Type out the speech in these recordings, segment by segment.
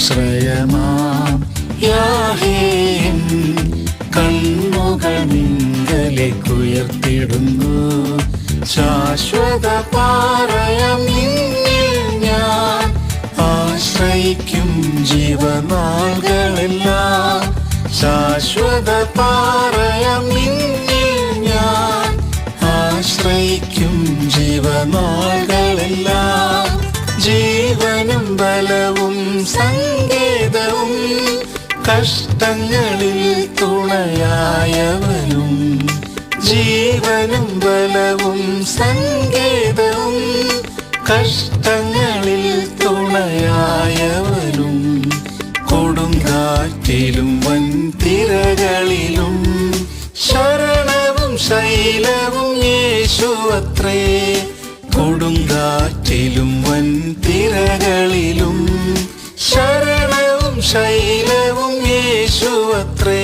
ആശ്രയമാം. യാഹേൻ കണ്ണുകൾ നിങ്കലേക്കുയർത്തിടുന്നു ശാശ്വത പാറയം നിന്നിൽ ഞാൻ ആശ്രയിക്കും ജീവനാളുകളെല്ലാം ശാശ്വത പാറയം നിന്നിൽ ഞാൻ ആശ്രയിക്കും ജീവനാളുകളെല്ലാം ജീവനും ബലവും സങ്കേതവും കഷ്ടങ്ങളിൽ തുണയായവനും ജീവനും ബലവും സങ്കേതവും കഷ്ടങ്ങളിൽ തുണയായവനും കൊടുങ്കാറ്റിലും വൻ തിരകളിലും ശരണവും ശൈലവും യേശുവത്രേ കൊടുങ്കാറ്റിലും വൻ തിരകളിലും ശരണവും ശൈലവും യേശുവത്രേ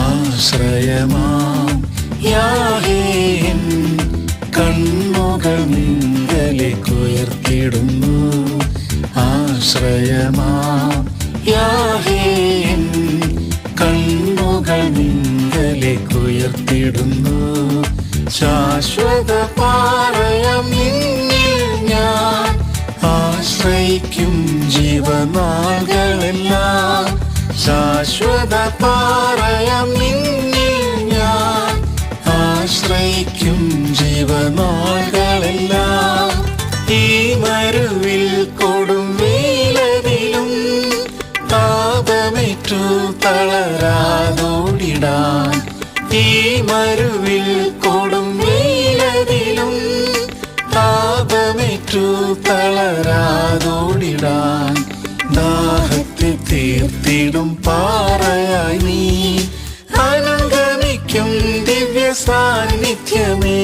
ആശ്രയമാം യാഹേൻ. കണ്ണുകൾ നിങ്കലേക്കുയർത്തിടുന്നു ആശ്രയമാം യാഹേൻ. കണ്ണുകൾ നിങ്കലേക്കുയർത്തിടുന്നു ശാശ്വത പാറയം നിന്നിൽ ഞാൻ ആശ്രയിക്കും ജീവനാളുകളെല്ലാം ശാശ്വത പാറയം നിന്നിൽ ഞാൻ ആശ്രയിക്കും ജീവനോളുകളെല്ലാം ഈ മരുവിൽ കൊടും വെയിലതിലും താപമേറ്റു തളരാതോടിടാൻ. ഈ മരുവിൽ കൊടും വെയിലതിലും താപമേറ്റു തളരാതോടിടാൻ. തീർത്തിടും പാറയായി നീ. അനുഗമിക്കും ദിവ്യ സാന്നിധ്യമേ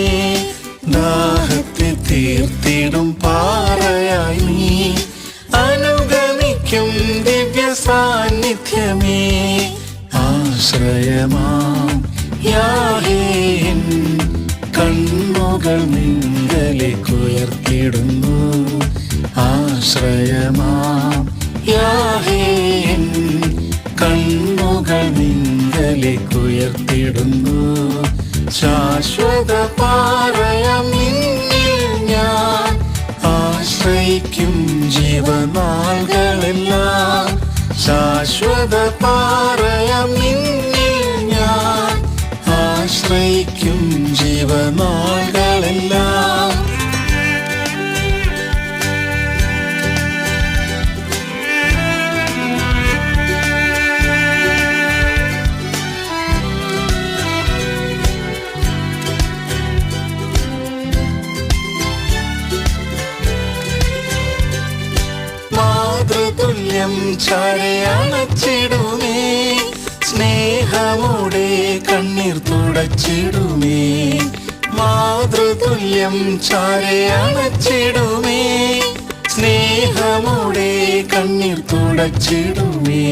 ദാഹത്തെ തീർത്തിടും പാറയായി നീ. അനുഗമിക്കും ദിവ്യ സാന്നിധ്യമേ ആശ്രയമാം യാഹേൻ. കണ്ണുകൾ നിങ്കലേക്കുയർത്തിടുന്നു ആശ്രയമാം യാഹേൻ. നിങ്കലേക്കുയർത്തിടുന്നു ശാശ്വത പാറയം നിന്നിൽ ഞാൻ ആശ്രയിക്കും ജീവനാളുകളെല്ലാം ശാശ്വത പാറയം നിന്നിൽ ഞാൻ ആശ്രയിക്കും ജീവനാളുകളെല്ലാം മാതൃതുല്യം ചരയണച്ചിടുമേ സ്നേഹമോടെ കണ്ണീർ തുടച്ചിടുമേ. മാതൃതുല്യം ചരയണച്ചിടുമേ സ്നേഹമോടെ കണ്ണീർ തുടച്ചിടുമേ.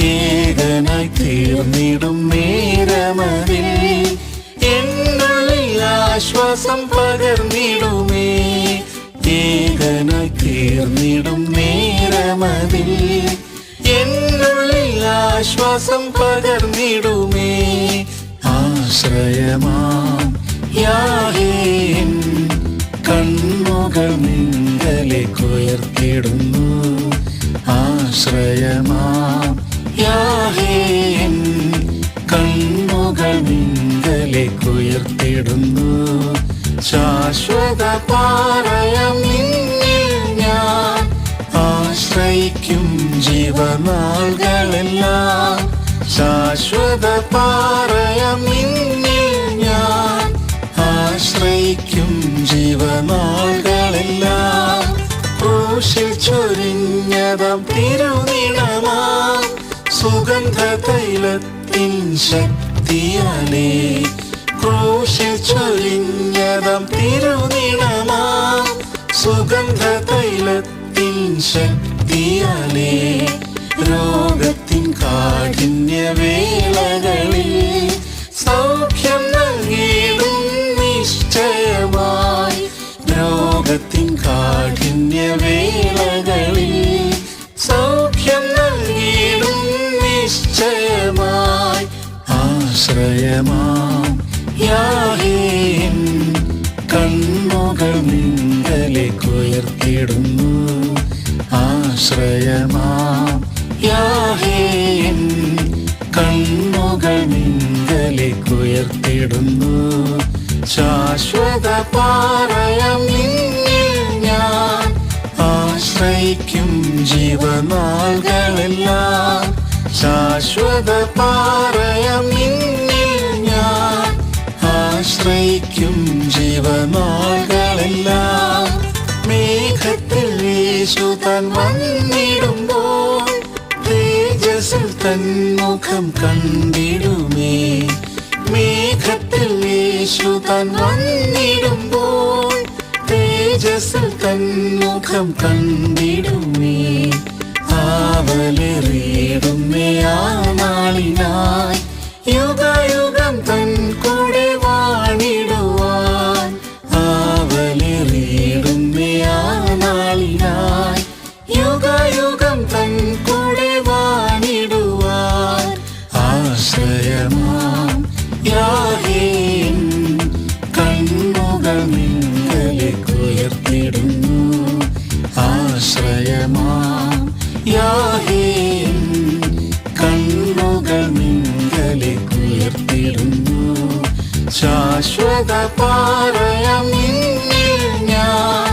ഏകനായി തീർന്നിടും നേരമതിൽ. എന്നുള്ളിൽ ആശ്വാസം പകർന്നിടുമേ. ഏകനായി തീർന്നിടും നേരമതിൽ. എന്നുള്ളിൽ ആശ്വാസം പകർന്നിടുമേ. ആശ്രയമാം യാഹേൻ. കണ്ണുകൾ നിങ്കലേക്കുയർത്തിടുന്നു ആശ്രയമാം യാഹേൻ. കണ്ണുകൾ നിങ്കലേക്കുയർത്തിടുന്നു ശാശ്വത പാറയം ഞാൻ ആശ്രയിക്കും ജീവനാളുകളെല്ലാം ശാശ്വത പാറയം ഞാൻ ആശ്രയിക്കും ജീവനാളുകളെല്ലാം ക്രൂശിൽ ചൊരിഞ്ഞതം തിരുനിണമാ. സുഗന്ധ തൈലത്തിൻ ശക്തിയാലേ ക്രൂശിൽ ചൊരിഞ്ഞതാം തിരുനിണമാം. സുഗന്ധ തൈലത്തിൻ ശക്തിയാലേ രോഗത്തിൻ കാഠിന്യ വേളകളിൽ സൗഖ്യം നൽകിയിടും നിശ്ചയമായി. രോഗത്തിൻ കാഠിന്യ കാഠിന്യവേളകളിൽ സൗഖ്യം നൽകിയിടും നിശ്ചയമായി. ആശ്രയമാം കണ്ണുകൾ നിങ്കലേക്കുയർത്തിടുന്നു ആശ്രയമാം യാഹേൻ കണ്ണുകൾ നിങ്കലേക്കുയർത്തിടുന്നു ശാശ്വത പാറയം നിന്നിൽ ആശ്രയിക്കും ജീവനാളുകളെല്ലാം ശാശ്വത പാറയം നിന്നിൽ ആശ്രയിക്കും ജീവനാളുകളെല്ലാം മേഘത്തിൽ യേശു താൻ വന്നിടുമ്പോൾ തേജസ്സിൽ മുഖം കണ്ടിടുമേ. മേഘത്തിൽ യേശു താൻ വന്നിടുമ്പോൾ തേജസ്സിൽ മുഖം കണ്ടിടുമേ. ആവലേറിയിടുമേ ആ നാളിനായി യുഗയുഗം നിങ്ങളിലേക്കുയർത്തിടുന്നു ആശ്രയമാം കണ്ണുകൾ നിങ്ങളിലേക്കുയർത്തിടുന്നു ശാശ്വത പാറയം ഞാൻ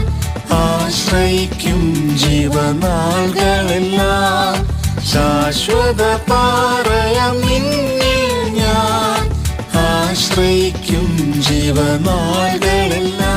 ആശ്രയിക്കും ജീവനാളുകളെല്ലാം ശാശ്വത പാറയം ഞാൻ ആശ്രയിക്കും ജീവനാളുകളെല്ലാം